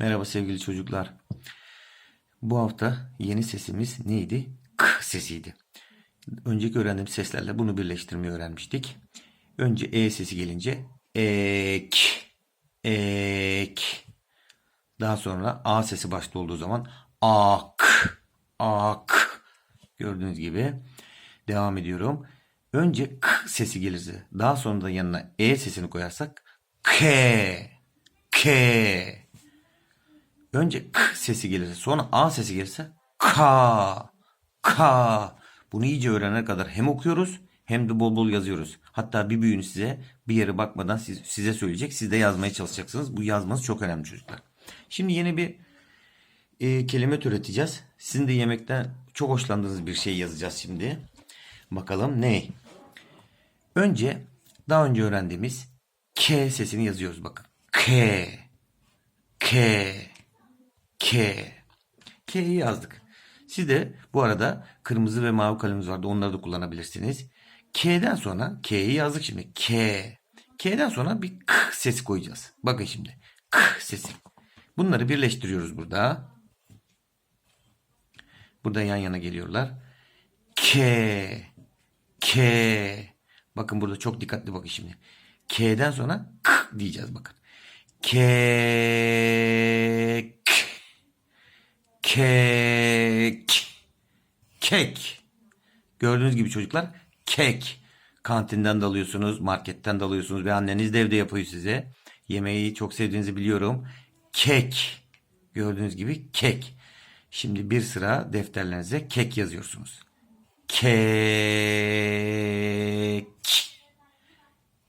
Merhaba sevgili çocuklar. Bu hafta yeni sesimiz neydi? K sesiydi. Önceki öğrendiğimiz seslerle bunu birleştirmeyi öğrenmiştik. Önce E sesi gelince ek, ek. Daha sonra A sesi başta olduğu zaman ak, ak. Gördüğünüz gibi devam ediyorum. Önce k sesi gelirse daha sonra da yanına E sesini koyarsak k, k. Önce k sesi gelirse sonra a sesi gelirse ka ka. Bunu iyice öğrenene kadar hem okuyoruz hem de bol bol yazıyoruz. Hatta bir büyüğünü size bir yere bakmadan siz- size söyleyecek. Siz de yazmaya çalışacaksınız. Bu yazmanız çok önemli çocuklar. Şimdi yeni bir e, kelime türeteceğiz. Sizin de yemekten çok hoşlandığınız bir şey yazacağız şimdi. Bakalım ne? Önce daha önce öğrendiğimiz K sesini yazıyoruz bakın. K. K. K. K'yi yazdık. Siz de bu arada kırmızı ve mavi kalemimiz vardı. Onları da kullanabilirsiniz. K'den sonra K'yi yazdık şimdi. K. K'den sonra bir K sesi koyacağız. Bakın şimdi. K sesi. Bunları birleştiriyoruz burada. Burada yan yana geliyorlar. K. K. Bakın burada çok dikkatli bakın şimdi. K'den sonra K diyeceğiz bakın. Kek. Kek. Kek. Gördüğünüz gibi çocuklar kek. Kantinden de alıyorsunuz, marketten de alıyorsunuz ve anneniz de evde yapıyor size. Yemeği çok sevdiğinizi biliyorum. Kek. Gördüğünüz gibi kek. Şimdi bir sıra defterlerinize kek yazıyorsunuz. Kek.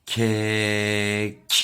Kek.